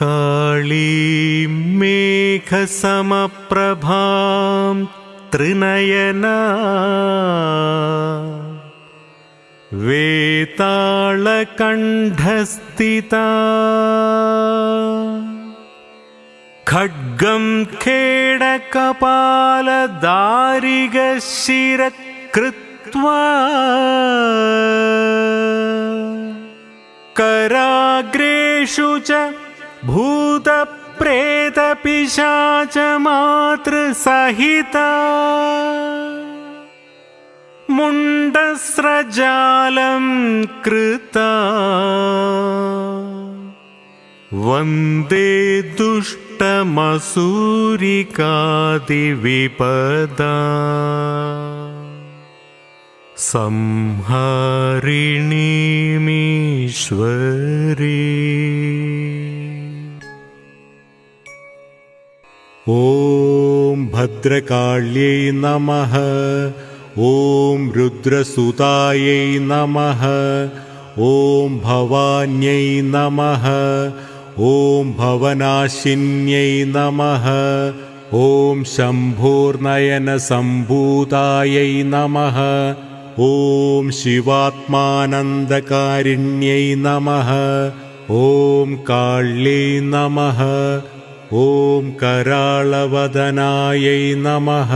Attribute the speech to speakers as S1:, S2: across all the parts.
S1: काळीं मेघसमप्रभां त्रिनयना। वेताळकण्ठस्थिता खड्गं खेडकपालदारिगशिरकृत्वा। कराग्रेषु च भूतप्रेतपिशाचमातृसहिता। मुण्डस्रजालं कृता। वन्दे दुष्टमसूरिकादिविपदा। संहारिणीमीश्वरी
S2: ॐ भद्रकाಳ್यै नमः। ॐ रुद्रसुतायै नमः। ॐ भवान्यै नमः। ॐ भवनाशिन्यै नमः। ॐ शम्भोर्नयनसम्भूतायै नमः। ॐ शिवात्मानन्दकारिण्यै नमः। ॐ काಳ್यै नमः ॐ कराळवदनायै नमः।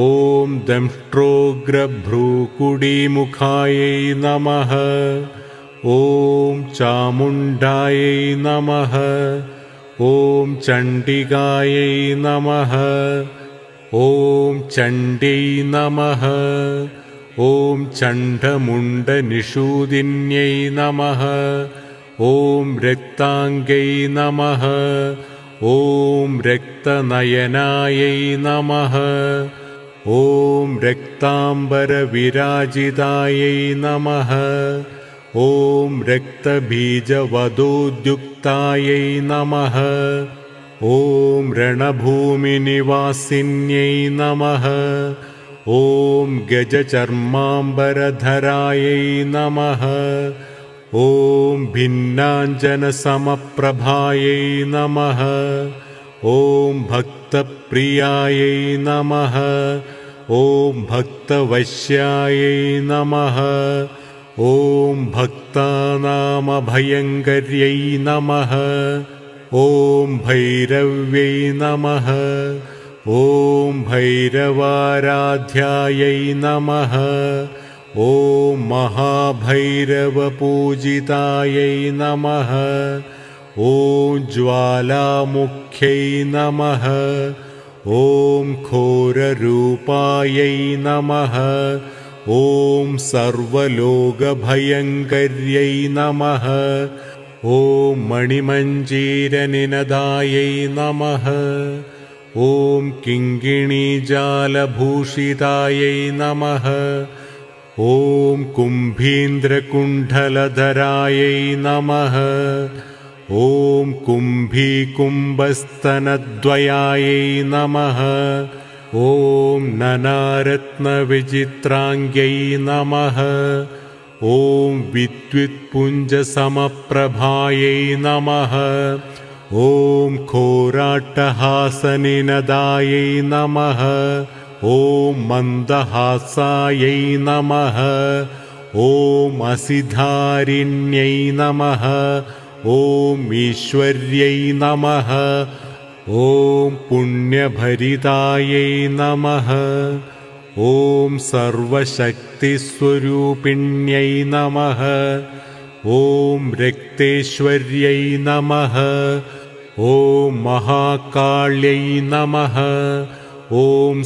S2: ॐ दंष्ट्रोग्रभ्रूकुडीमुखायै नमः। ॐ चामुण्डायै नमः। ॐ चण्डिकायै नमः। ॐ चण्ड्यै नमः। ॐ चण्डमुण्डनिषूदिन्यै नमः। ॐ रक्ताङ्गै नमः ॐ रक्तनयनायै नमः। ॐ रक्ताम्बरविराजितायै नमः। ॐ रक्तबीजवधोद्युक्तायै नमः। ॐ रणभूमिनिवासिन्यै नमः। ॐ गजचर्माम्बरधरायै नमः ॐ भिन्नाञ्जनसमप्रभायै नमः। ॐ भक्तप्रियायै नमः। ॐ भक्तवश्यायै नमः। ॐ भक्तानामभयङ्कर्यै नमः। ॐ भैरव्यै नमः। ॐ भैरवाराध्यायै नमः ॐ महाभैरवपूजितायै नमः। ॐ ज्वालामुख्यै नमः। ॐ घोररूपायै नमः। ॐ सर्वलोकभयङ्कर्यै नमः। ॐ मणिमञ्जीरनिनदायै नमः। ॐ किङ्गिणीजालभूषितायै नमः ॐ कुम्भीन्द्रकुण्डलधरायै नमः। ॐ कुम्भीकुम्भस्तनद्वयायै नमः। ॐ ननारत्नविचित्राङ्ग्यै नमः। ॐ विद्युत्पुञ्जसमप्रभायै नमः। ॐ घोराट्टहासनिनदायै नमः ॐ मन्दहासायै नमः ॐ असिधारिण्यै नमः ॐ ईश्वर्यै नमः ॐ पुण्यभरितायै नमः ॐ सर्वशक्तिस्वरूपिण्यै नमः ॐ रक्तेश्वर्यै नमः ॐ महाकाಳ್यै नमः ॐ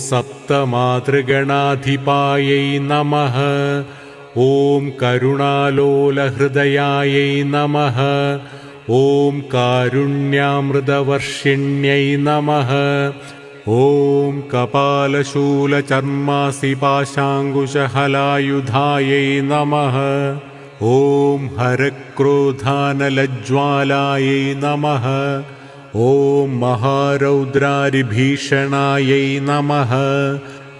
S2: सप्तमातृगणाधिपायै नमः। ॐ करुणालोलहृदयायै नमः। ॐ कारुण्यामृतवर्षिण्यै नमः। ॐ कपालशूलचर्मासिपाशाङ्कुशहलायुधायै नमः। ॐ हरक्रोधानलज्ज्वालायै नमः ॐ महारौद्रारिभीषणायै नमः।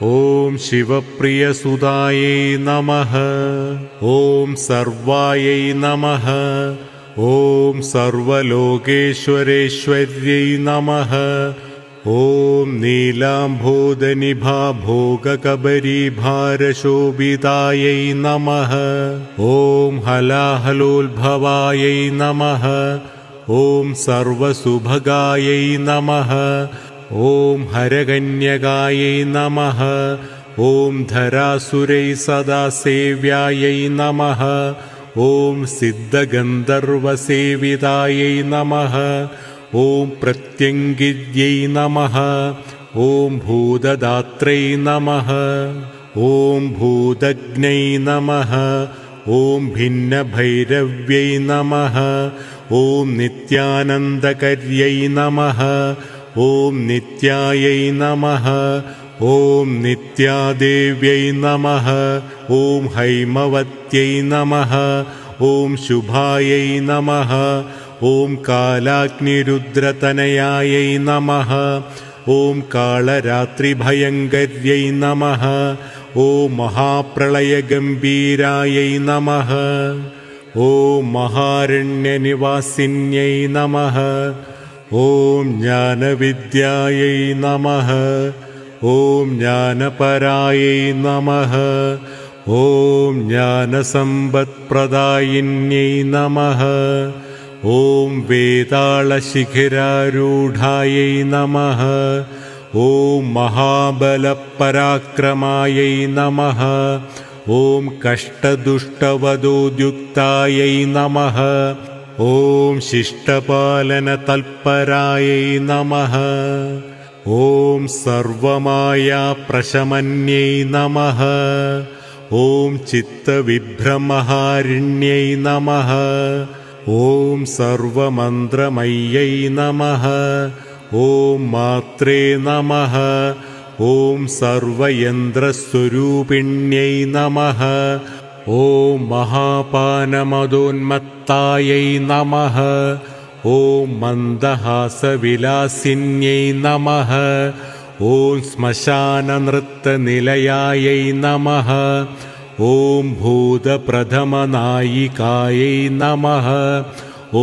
S2: ॐ शिवप्रियसुदायै नमः। ॐ सर्वायै नमः। ॐ सर्वलोकेश्वरेश्वर्यै नमः। ॐ नीलाम्भोदनिभा भोगकबरीभारशोभितायै नमः। ॐ हलाहलोद्भवायै नमः ॐ सर्वसुभगायै नमः ॐ हरगण्यगायै नमः ॐ धरासुरै सदा सेव्यायै नमः ॐ सिद्धगन्धर्वसेवितायै नमः ॐ प्रत्यङ्गिर्यै नमः ॐ भूददात्रै नमः ॐ भूदग्नै नमः ॐ भिन्नभैरव्यै नमः ॐ नित्यानन्दकर्यै नमः ॐ नित्यायै नमः ॐ नित्यादेव्यै नमः ॐ हैमवत्यै नमः ॐ शुभायै नमः ॐ कालाग्निरुद्रतनयायै नमः ॐ कालरात्रिभयङ्कर्यै नमः ॐ महाप्रलयगम्भीरायै नमः ॐ महारण्यनिवासिन्यै नमः ॐ ज्ञानविद्यायै नमः ॐ ज्ञानपरायै नमः ॐ ज्ञानसम्पत्प्रदायिन्यै नमः ॐ वेताळशिखिरारूढायै नमः ॐ महाबलपराक्रमायै नमः। ॐ कष्टदुष्टवदोद्युक्तायै नमः। ॐ शिष्टपालनतल्परायै नमः। ॐ सर्वमायाप्रशमन्यै नमः। ॐ चित्तविभ्रमहारिण्यै नमः। ॐ सर्वमन्त्रमय्यै नमः ॐ मात्रे नमः ॐ सर्वयन्त्रस्वरूपिण्यै नमः ॐ महापानमदोन्मत्तायै नमः ॐ मन्दहासविलासिन्यै नमः ॐ श्मशाननृत्तनिलयायै नमः ॐ भूतप्रथमनायिकायै नमः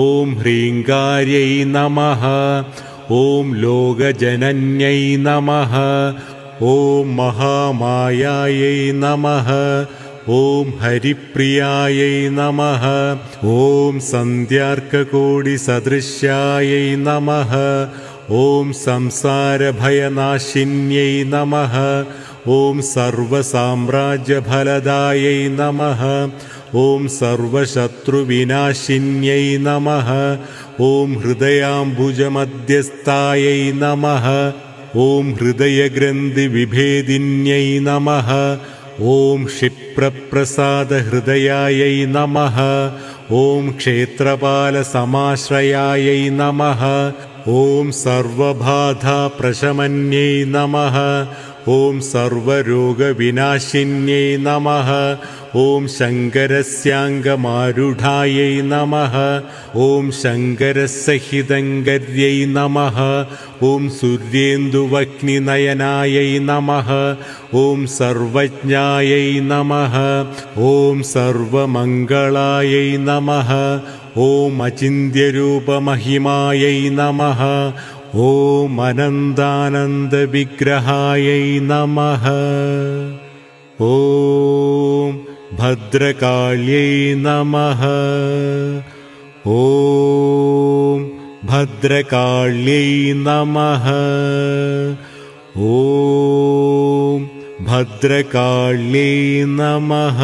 S2: ॐ ह्रीङ्गार्यै नमः ॐ लोकजनन्यै नमः ॐ महामायायै नमः ॐ हरिप्रियायै नमः ॐ सन्ध्यार्ककोटिसदृश्यायै नमः ॐ संसारभयनाशिन्यै नमः ॐ सर्वसाम्राज्यफलदायै नमः ॐ सर्वशत्रुविनाशिन्यै नमः। ॐ हृदयाम्बुजमध्यस्थायै नमः। ॐ हृदयग्रन्थिविभेदिन्यै नमः। ॐ क्षिप्रप्रसादहृदयायै नमः। ॐ क्षेत्रपालसमाश्रयायै नमः। ॐ सर्वबाधाप्रशमन्यै नमः। ॐ सर्वरोगविनाशिन्यै नमः ॐ शङ्करस्याङ्गमारुढायै नमः। ॐ शङ्करसहितङ्गर्यै नमः। ॐ सूर्येन्दुवह्निनयनायै नमः। ॐ सर्वज्ञायै नमः। ॐ सर्वमङ्गलायै नमः। ॐ अचिन्त्यरूपमहिमायै नमः। ॐ अनन्दानन्दविग्रहायै नमः। ॐ भद्रकाल्यै नमः। ॐ भद्रकाल्यै नमः। ॐ भद्रकाल्यै नमः